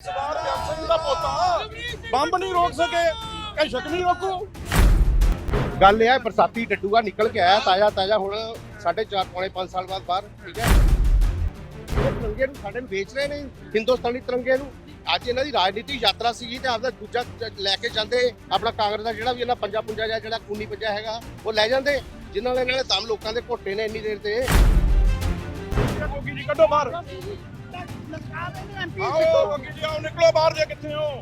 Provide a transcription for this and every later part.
ਸਰਦਾਰ ਜਗਤ ਸਿੰਘ ਦਾ ਪੋਤਾ ਬੰਬ ਨਹੀਂ ਰੋਕ ਸਕੇ ਕਈ ਸ਼ੱਕ ਨਹੀਂ ਰੋਕੂ। ਗੱਲ ਇਹ ਹੈ, ਬਰਸਾਤੀ ਡੱਡੂਆ ਨਿਕਲ ਕੇ ਆਇਆ, ਤਾਜ਼ਾ ਤਾਜ਼ਾ ਹੁਣ 4.5 ਪੌਣੇ 5 ਸਾਲ ਬਾਅਦ ਬਾਹਰ, ਠੀਕ ਹੈ? ਇਹ ਤਿਰੰਗੇ ਨੂੰ ਸਾਡੇ ਨੂੰ ਵੇਚ ਰਹੇ ਨੇ, ਹਿੰਦੁਸਤਾਨੀ ਤਿਰੰਗੇ ਨੂੰ। ਅੱਜ ਇਹਨਾਂ ਦੀ ਰਾਜਨੀਤਿਕ ਯਾਤਰਾ ਸੀਗੀ ਤੇ ਆਪਦਾ ਦੂਜਾ ਲੈ ਕੇ ਜਾਂਦੇ, ਆਪਣਾ ਕਾਂਗਰਸ ਦਾ ਜਿਹੜਾ ਵੀ ਇਹਨਾਂ ਪੰਜਾ ਪੁੰਜਾ ਜਾਂ ਜਿਹੜਾ ਕੂਨੀ ਪੰਜਾ ਹੈਗਾ, ਉਹ ਲੈ ਜਾਂਦੇ, ਜਿਨ੍ਹਾਂ ਨੇ ਇਹਨਾਂ ਨੇ ਦਮ ਲੋਕਾਂ ਦੇ ਘੋਟੇ ਨੇ ਇੰਨੀ ਦੇਰ ਤੇ। ਗੋਗੀ ਜੀ, ਕੱਢੋ ਬਾਹਰ। ਆਓ ਗੋਗੀ ਜੀ ਆਓ ਨਿਕਲੋ ਬਾਹਰ ਜੇ ਕਿੱਥੇ ਹੋ।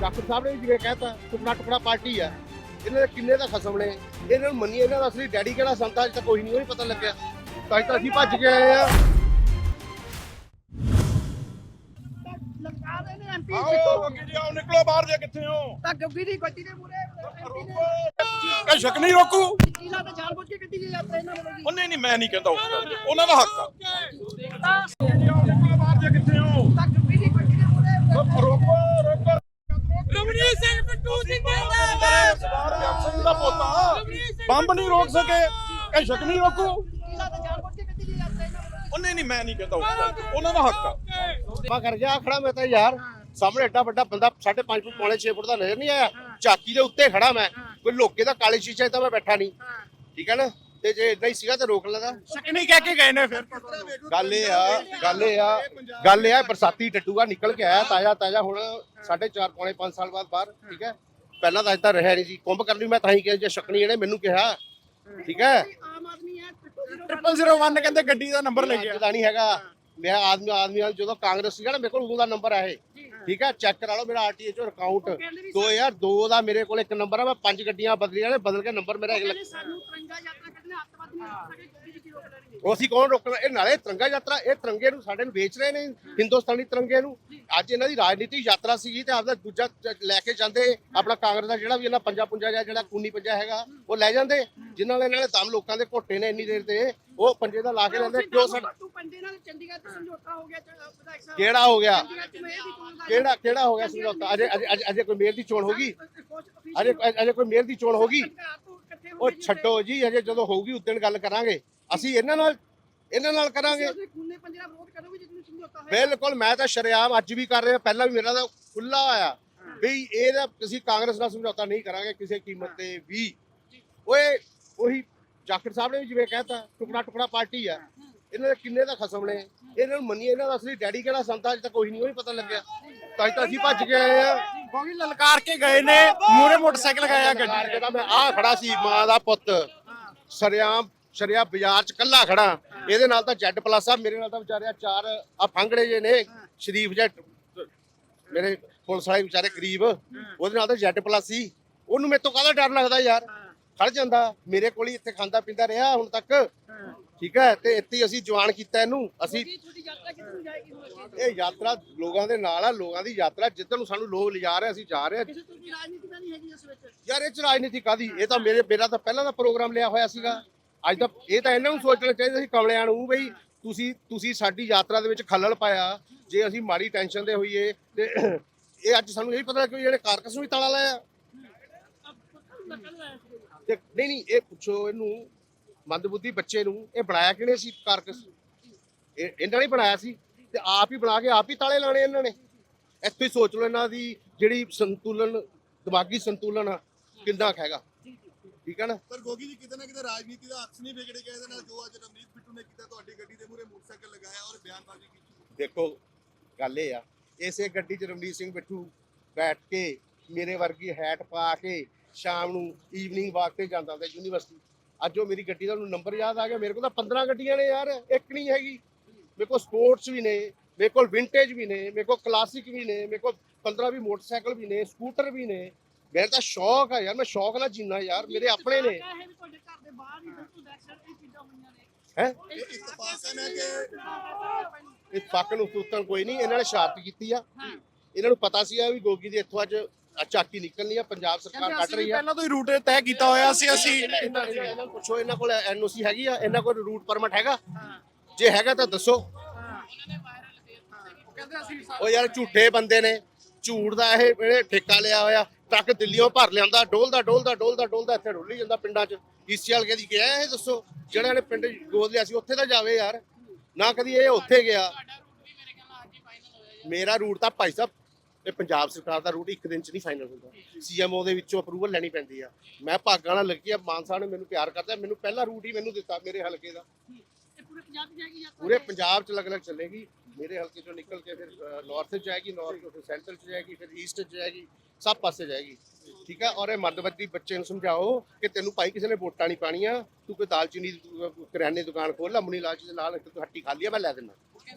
ਡਾਕਟਰ ਸਾਹਿਬ ਨੇ ਵੀ ਜਿਵੇਂ ਕਹਿਤਾ ਟੁਕੜਾ ਟੁਕੜਾ ਪਾਰਟੀ ਆ। ਇਹਨਾਂ ਦੇ ਕਿੰਨੇ ਦਾ ਖਸਮ ਨੇ। ਇਹਨਾਂ ਨੂੰ ਮੰਨੀਏ ਇਹਨਾਂ ਦਾ ਅਸਲੀ ਡੈਡੀ ਕਿਹੜਾ ਸੰਤਾ ਅਜੇ ਤੱਕ ਕੋਈ ਨਹੀਂ ਉਹ ਨਹੀਂ ਪਤਾ ਲੱਗਿਆ। ਤਾਂ ਅੱਜ ਤਾਂ ਅਸੀਂ ਭੱਜ ਕੇ ਆਏ ਆ। ਆਓ ਗੋਗੀ ਜੀ ਆਓ ਨਿਕਲੋ ਬਾਹਰ ਜੇ ਕਿੱਥੇ ਹੋ। ਕਈ ਸ਼ੱਕ ਨਹੀਂ ਰੋਕੂ। ਉਹ ਨਹੀਂ ਨਹੀਂ ਮੈਂ ਨਹੀਂ ਕਹਿੰਦਾ ਤੇ। ਉਹਨਾਂ ਦਾ ਹੱਕ ਆ ਆਓ ਨਿਕਲੋ ਬਾਹਰ ਜੇ ਕਿੱਥੇ ਹੋ ਰੋਕੋ ਰੋਕੋ ਰਮਣੀਤ ਸਿੰਘ ਬਿੱਟੂ ਜਿੰਦਾਬਾਦ ਸਰਦਾਰ ਜਗਤ ਸਿੰਘ ਦਾ ਪੋਤਾ ਬੰਬ ਨਹੀਂ ਰੋਕ ਸਕੇ ਕਈ ਸ਼ੱਕ ਨਹੀਂ ਰੋਕੂ ਉਹ ਨਹੀਂ ਨਹੀਂ ਮੈਂ ਨਹੀਂ ਕਹਿੰਦਾ ਉਸ ਗੱਲ। ਤੇ। ਉਹਨਾਂ ਦਾ ਹੱਕ ਆ। ਮੈਂ ਕਰ ਗਿਆ ਖੜਾ ਮੈਂ ਤਾਂ ਯਾਰ। ਸਾਹਮਣੇ ਐਡਾ ਵੱਡਾ ਬੰਦਾ 5.5 ਫੁੱਟ ਪੌਣੇ 6 ਫੁੱਟ ਦਾ ਨਜ਼ਰ ਨਹੀਂ ਆਇਆ। ਝਾਕੀ ਦੇ ਉੱਤੇ ਖੜਾ ਮੈਂ। ਕੋਈ ਲੋਕੇ ਦਾ ਕਾਲੇ ਸ਼ੀਸ਼ੇ ਤਾਂ ਮੈਂ ਬੈਠਾ ਨਹੀਂ। ਠੀਕ ਹੈ ਨਾ? ਤੇ ਜੇ ਇਦਾਂ ਹੀ ਸੀਗਾ ਤਾਂ ਰੋਕ ਲੈਂਦਾ। ਸ਼ੱਕ ਨਹੀਂ ਕਹਿ ਕੇ ਗਏ ਨੇ ਫਿਰ। ਗੱਲ ਇਹ ਆ ਗੱਲ ਇਹ ਆ ਗੱਲ ਇਹ ਆ ਬਰਸਾਤੀ ਡੱਡੂਆ ਨਿਕਲ ਕੇ ਆਇਆ ਤਾਜ਼ਾ ਤਾਜ਼ਾ ਹੁਣ 4.5 ਪੌਣੇ 5 ਸਾਲ ਬਾਅਦ ਬਾਹਰ ਠੀਕ ਹੈ? ਪਹਿਲਾਂ ਤਾਂ ਤਾਂ ਰਿਹਾ ਨਹੀਂ ਸੀ। ਕੁੰਭ ਕਰਨ ਲਈ ਮੈਂ ਤਾਂ ਹੀ ਕਿਹਾ ਜੇ ਸ਼ਕਣੀ ਇਹਨੇ ਮੈਨੂੰ ਕਿਹਾ। ਠੀਕ ਹੈ? 0001 ਕਹਿੰਦੇ ਗੱਡੀ ਦਾ ਨੰਬਰ ਲੈ ਗਿਆ ਦਾ ਨਹੀਂ ਹੈਗਾ। ਮੇਰਾ ਆਦਮੀ ਆਦਮੀ ਨਾਲ ਜਦੋਂ ਕਾਂਗਰਸ ਸੀਗਾ ਨਾ ਮੇਰੇ ਕੋਲ ਉਦੋਂ ਦਾ ਨੰਬਰ ਹੈ ਇਹ। ਠੀਕ ਹੈ ਚੈੱਕ ਕਰਾ ਲਓ ਮੇਰਾ ਆਰਟੀਏ ਚੋਂ ਅਕਾਊਂਟ 2002 ਦਾ ਮੇਰੇ ਕੋਲ ਇੱਕ ਨੰਬਰ ਆ ਮੈਂ ਪੰਜ ਗੱਡੀਆਂ ਬਦਲੀਆਂ ਨੇ ਬਦਲ ਕੇ ਨੰਬਰ ਮੇਰਾ ਇੱਕ ਲੱਖ ਉਹ ਅਸੀਂ ਕੌਣ ਰੋਕਣਾ ਇਹ ਨਾਲੇ ਤਿਰੰਗਾ ਯਾਤਰਾ ਇਹ ਤਿਰੰਗੇ ਨੂੰ ਸਾਡੇ ਨੂੰ ਵੇਚ ਰਹੇ ਨੇ ਹਿੰਦੁਸਤਾਨੀ ਤਿਰੰਗੇ ਨੂੰ। ਅੱਜ ਇਹਨਾਂ ਦੀ ਰਾਜਨੀਤਿਕ ਯਾਤਰਾ ਸੀਗੀ ਤੇ ਆਪਦਾ ਦੂਜਾ ਲੈ ਕੇ ਜਾਂਦੇ ਆਪਣਾ ਕਾਂਗਰਸ ਦਾ ਜਿਹੜਾ ਵੀ ਇਹਨਾਂ ਪੰਜਾ ਪੁੰਜਾ ਜਿਹੜਾ ਕੂਨੀ ਪੰਜਾ ਹੈਗਾ ਉਹ ਲੈ ਜਾਂਦੇ ਜਿਨ੍ਹਾਂ ਨੇ ਇਹਨਾਂ ਨੇ ਦਮ ਲੋਕਾਂ ਦੇ ਘੋਟੇ ਨੇ ਇੰਨੀ ਦੇਰ ਤੇ। ਉਹ ਪੰਜੇ ਦਾ ਲਾ ਕੇ ਲੈਂਦੇ ਕਿਉਂ ਸਾਡਾ ਕਿਹੜਾ ਹੋ ਗਿਆ? ਕਿਹੜਾ ਕਿਹੜਾ ਹੋ ਗਿਆ ਸਮਝੌਤਾ? ਅਜੇ ਅਜੇ ਅਜੇ- ਕੋਈ ਮੇਅਰ ਦੀ ਚੋਣ ਹੋਗੀ ਅਜੇ ਅਜੇ ਕੋਈ ਮੇਅਰ ਦੀ ਚੋਣ ਹੋਗੀ ਉਹ ਛੱਡੋ ਜੀ ਅਜੇ ਜਦੋਂ ਹੋਊਗੀ ਉਦੋਂ ਗੱਲ ਕਰਾਂਗੇ। ਅਸੀਂ ਇਹਨਾਂ ਨਾਲ ਇਹਨਾਂ ਨਾਲ ਕਰਾਂਗੇ। ਬਿਲਕੁਲ ਮੈਂ ਤਾਂ ਸ਼ਰੇਆਮ ਅੱਜ ਵੀ ਕਰ ਰਿਹਾ ਪਹਿਲਾਂ ਵੀ ਮੇਰਾ ਤਾਂ ਖੁੱਲਾ ਆਇਆ ਵੀ ਇਹਦਾ ਅਸੀਂ ਕਾਂਗਰਸ ਨਾਲ ਸਮਝੌਤਾ ਨਹੀਂ ਕਰਾਂਗੇ ਕਿਸੇ ਕੀਮਤ ਤੇ ਵੀ। ਓਏ ਉਹੀ ਜਾਖੜ ਸਾਹਿਬ ਨੇ ਵੀ ਜਿਵੇਂ ਕਹਿਤਾ ਟੁਕੜਾ ਟੁਕੜਾ ਪਾਰਟੀ ਆ। ਇਹਨਾਂ ਦੇ ਕਿੰਨੇ ਦਾ ਖਸਮ ਨੇ? ਇਹਨਾਂ ਨੂੰ ਮੰਨੀਏ ਇਹਨਾਂ ਦਾ ਅਸਲੀ ਡੈਡੀ ਕਿਹੜਾ ਸੰਤਾ ਅਜੇ ਤੱਕ ਕੋਈ ਨਹੀਂ ਉਹ ਨਹੀਂ ਪਤਾ ਲੱਗਿਆ। ਤਾਂ ਤਾਂ ਅਸੀਂ ਭੱਜ ਕੇ ਆਏ ਆ। ਗੋਗੀ ਲਲਕਾਰ ਕੇ ਗਏ ਨੇ ਮੂਰੇ ਮੋਟਰਸਾਈਕਲ ਲਗਾਇਆ ਗੱਡੀ ਜਿਹੜਾ ਮੈਂ ਆ ਖੜਾ ਸੀ ਮਾਂ ਦਾ ਪੁੱਤ। ਸਰਿਆਮ ਸ਼ਰਿਆ ਬਾਜ਼ਾਰ ਚ ਕੱਲਾ ਖੜਾ। ਇਹਦੇ ਨਾਲ ਤਾਂ ਜੈਡ ਪਲੱਸ ਆ ਮੇਰੇ ਨਾਲ ਤਾਂ ਵਿਚਾਰਿਆ ਚਾਰ ਆ ਫੰਗੜੇ ਜੇ ਨੇ। ਸ਼ਰੀਫ ਜੱਟ ਮੇਰੇ ਪੁਲਿਸ ਵਾਲੇ ਵਿਚਾਰੇ ਗਰੀਬ। ਉਹਦੇ ਨਾਲ ਤਾਂ ਜੈਡ ਪਲੱਸ ਸੀ। ਉਹਨੂੰ ਮੇਰੇ ਤੋਂ ਕਾਹਦਾ ਡਰ ਲੱਗਦਾ ਯਾਰ? ਖੜ ਜਾਂਦਾ। ਮੇਰੇ ਕੋਲ ਹੀ ਇੱਥੇ ਖਾਂਦਾ ਪੀਂਦਾ ਰਿਹਾ ਹੁਣ ਤੱਕ। ਠੀਕ ਹੈ ਤੇ ਇੱਥੇ ਹੀ ਅਸੀਂ ਜਵਾਨ ਕੀਤਾ ਇਹਨੂੰ। ਅਸੀਂ ਇਹ ਯਾਤਰਾ ਲੋਕਾਂ ਦੇ ਨਾਲ ਆ ਲੋਕਾਂ ਦੀ ਯਾਤਰਾ। ਜਿੱਧਰ ਨੂੰ ਸਾਨੂੰ ਲੋਕ ਲਿਜਾ ਰਹੇ ਅਸੀਂ ਜਾ ਰਹੇ ਹਾਂ ਯਾਰ ਇਹ ਚ ਰਾਜਨੀਤੀ ਕਾਦੀ ਇਹ ਤਾਂ ਮੇਰੇ ਮੇਰਾ ਤਾਂ ਪਹਿਲਾਂ ਦਾ ਪ੍ਰੋਗਰਾਮ ਲਿਆ ਹੋਇਆ ਸੀਗਾ। ਅੱਜ ਤਾਂ ਇਹ ਤਾਂ ਇਹਨਾਂ ਨੂੰ ਸੋਚਣਾ ਚਾਹੀਦਾ ਸੀ ਕਮਲਿਆਂ ਨੂੰ ਬਈ ਤੁਸੀਂ ਤੁਸੀਂ ਸਾਡੀ ਯਾਤਰਾ ਦੇ ਵਿੱਚ ਖੱਲਲ ਪਾਇਆ। ਜੇ ਅਸੀਂ ਮਾੜੀ ਟੈਨਸ਼ਨ ਦੇ ਹੋਈਏ ਤੇ ਇਹ ਅੱਜ ਸਾਨੂੰ ਇਹ ਪਤਾ ਕਿ ਜਿਹੜੇ ਕਾਰਕਸ ਨੂੰ ਵੀ ਤਾਲਾ ਲਾਇਆ। ਤੇ ਨਹੀਂ ਨਹੀਂ ਇਹ ਪੁੱਛੋ ਇਹਨੂੰ ਮੰਦਬੁੱਧੀ ਬੱਚੇ ਨੂੰ ਇਹ ਬਣਾਇਆ ਕਿਹਨੇ ਸੀ ਕਾਰਕਸ? ਇਹ ਇਹਨਾਂ ਨੇ ਬਣਾਇਆ ਸੀ ਤੇ ਆਪ ਹੀ ਬਣਾ ਕੇ ਆਪ ਹੀ ਤਾਲੇ ਲਾਣੇ ਇਹਨਾਂ ਨੇ। ਇੱਥੇ ਹੀ ਸੋਚ ਲਓ ਇਹਨਾਂ ਦੀ ਜਿਹੜੀ ਸੰਤੁਲਨ ਦਿਮਾਗੀ ਸੰਤੁਲਨ ਆ, ਕਿੰਨਾ ਕੁ ਹੈਗਾ। ਠੀਕ ਹੈ ਨਾ? ਪਰ ਗੋਗੀ ਜੀ ਕਿਤੇ ਨਾ ਕਿਤੇ ਰਾਜਨੀਤੀ ਦਾ ਅਕਸ ਨਹੀਂ ਵਿਗੜ ਗਿਆ ਇਹਦੇ ਨਾਲ ਜੋ ਅੱਜ ਰਮਨੀਤ ਬਿੱਟੂ ਨੇ ਕੀਤਾ ਤੁਹਾਡੀ ਗੱਡੀ ਦੇ ਮੂਹਰੇ ਮੋਟਰਸਾਈਕਲ ਲਗਾਇਆ ਔਰ ਬਿਆਨਬਾਜ਼ੀ ਕੀਤੀ। ਦੇਖੋ ਗੱਲ ਇਹ ਆ ਇਸੇ ਗੱਡੀ 'ਚ ਰਮਨੀਤ ਸਿੰਘ ਬਿੱਟੂ ਬੈਠ ਕੇ ਮੇਰੇ ਵਰਗੀ ਹੈਟ ਪਾ ਕੇ ਸ਼ਾਮ ਨੂੰ ਈਵਨਿੰਗ ਵਾਕ ਤੇ ਜਾਂਦਾ ਹੁੰਦਾ ਯੂਨੀਵਰਸਿਟੀ ਅੱਜ ਉਹ ਮੇਰੀ ਗੱਡੀ ਦਾ ਉਹਨੂੰ ਨੰਬਰ ਯਾਦ ਆ ਗਿਆ। ਮੇਰੇ ਕੋਲ ਤਾਂ 15 ਗੱਡੀਆਂ ਨੇ ਯਾਰ ਇੱਕ ਨਹੀਂ ਹੈਗੀ। ਮੇਰੇ ਕੋਲ ਸਪੋਰਟਸ ਵੀ ਨੇ ਮੇਰੇ ਕੋਲ ਵਿੰਟੇਜ ਵੀ ਨੇ ਮੇਰੇ ਕੋਲ ਕਲਾਸਿਕ ਵੀ ਨੇ ਮੇਰੇ ਕੋਲ 15 ਵੀ ਮੋਟਰਸਾਈਕਲ ਵੀ ਨੇ ਸਕੂਟਰ ਵੀ ਨੇ। ਮੇਰਾ ਤਾਂ ਸ਼ੌਕ ਆ ਯਾਰ ਮੈਂ ਸ਼ੌਕ ਨਾਲ ਜੀਣਾ ਯਾਰ ਮੇਰੇ ਆਪਣੇ ਨੇ। ਹੈ ਇਹ ਫੱਕ ਨੂੰ ਸੂਤਨ ਕੋਈ ਨਹੀਂ ਇਹਨਾਂ ਨੇ ਸ਼ਰਾਰਤ ਕੀਤੀ ਆ। ਇਹਨਾਂ ਨੂੰ ਪਤਾ ਸੀ ਆ ਵੀ ਗੋਗੀ ਦੀ ਇੱਥੋਂ ਅੱਜ ਚਾਕੀ ਨਿਕਲਣੀ ਆ ਪੰਜਾਬ ਸਰਕਾਰ ਕੱਢ ਰਹੀ ਆ। ਪਹਿਲਾਂ ਤੋਂ ਹੀ ਰੂਟ ਤੈਅ ਕੀਤਾ ਹੋਇਆ ਸੀ ਅਸੀਂ ਇਹਨਾਂ ਪੁੱਛੋ ਇਹਨਾਂ ਕੋਲ ਐਨਓਸੀ ਹੈਗੀ ਆ ਇਹਨਾਂ ਕੋਲ ਰੂਟ ਪਰਮਿਟ ਹੈਗਾ। ਜੇ ਹੈਗਾ ਤਾਂ ਦੱਸੋ। ਉਹ ਯਾਰ ਝੂਠੇ ਬੰਦੇ ਨੇ ਝੂਠ ਦਾ ਇਹ ਇਹਨੇ ਠੇਕਾ ਲਿਆ ਹੋਇਆ ਟਰੱਕ ਦਿੱਲੀੋਂ ਭਰ ਲਿਆਂਦਾ ਡੋਲਦਾ ਡੋਲਦਾ ਡੋਲਦਾ ਡੋਲਦਾ ਇੱਥੇ ਡੋਲੀ ਜਾਂਦਾ ਪਿੰਡਾਂ 'ਚ। ਈਸੀਐਲ ਕਦੀ ਗਿਆ ਇਹ ਦੱਸੋ ਜਿਹੜਾ ਨੇ ਪਿੰਡ ਗੋਦ ਲਿਆ ਸੀ ਉੱਥੇ ਤਾਂ ਜਾਵੇ ਯਾਰ। ਨਾ ਕਦੀ ਇਹ ਉੱਥੇ ਗਿਆ। ਮੇਰਾ ਰੂਟ ਤਾਂ ਭਾਈ ਸਾਹਿਬ ਇਹ ਪੰਜਾਬ ਸਰਕਾਰ ਦਾ ਰੂਟ ਇੱਕ ਦਿਨ ਚ ਨਹੀਂ ਫਾਈਨਲ ਹੁੰਦਾ। ਸੀਐਮਓ ਦੇ ਵਿੱਚੋਂ ਅਪਰੂਵਲ ਲੈਣੀ ਪੈਂਦੀ ਆ। ਮੈਂ ਭਾਗਾਂ ਨਾਲ ਲੱਗੀ ਆ ਮਾਨ ਸਾਹਿਬ ਨੇ ਮੈਨੂੰ ਪਿਆਰ ਕਰਦਾ ਮੈਨੂੰ ਪਹਿਲਾ ਰੂਟ ਹੀ ਮੈਨੂੰ ਦਿੱਤਾ ਮੇਰੇ ਹਲਕੇ ਦਾ। ਪੂਰੇ ਪੰਜਾਬ 'ਚ ਜਾਏਗੀ ਯਾਤਰਾ ਪੂਰੇ ਪੰਜਾਬ ਚ ਅਲੱਗ-ਅਲੱਗ ਚੱਲੇਗੀ। ਮੇਰੇ ਹਲਕੇ ਚੋਂ ਨਿਕਲ ਕੇ ਫਿਰ ਨਾਰਥ ਚ ਜਾਏਗੀ ਨਾਰਥ ਤੋਂ ਫਿਰ ਸੈਂਟਰਲ ਚ ਜਾਏਗੀ ਫਿਰ ਈਸਟ ਚ ਜਾਏਗੀ ਸਭ ਪਾਸੇ ਜਾਏਗੀ। ਠੀਕ ਹੈ ਔਰ ਇਹ ਮੱਧਵਰਤੀ ਬੱਚੇ ਨੂੰ ਸਮਝਾਓ ਕਿ ਤੈਨੂੰ ਭਾਈ ਕਿਸੇ ਨੇ ਵੋਟਾਂ ਨਹੀਂ ਪਾਣੀਆਂ ਤੂੰ ਕੋਈ ਦਾਲਚੀਨੀ ਕਰਿਆਨੇ ਦੁਕਾਨ ਖੋਲ ਲਾ ਮੁਨੀ ਲਾਲ ਜੀ ਦੇ ਨਾਲ ਇੱਕ ਤੂੰ ਹੱਟੀ ਖਾਲੀ ਆ ਮੈਂ ਲੈ ਦਿੰਦਾ।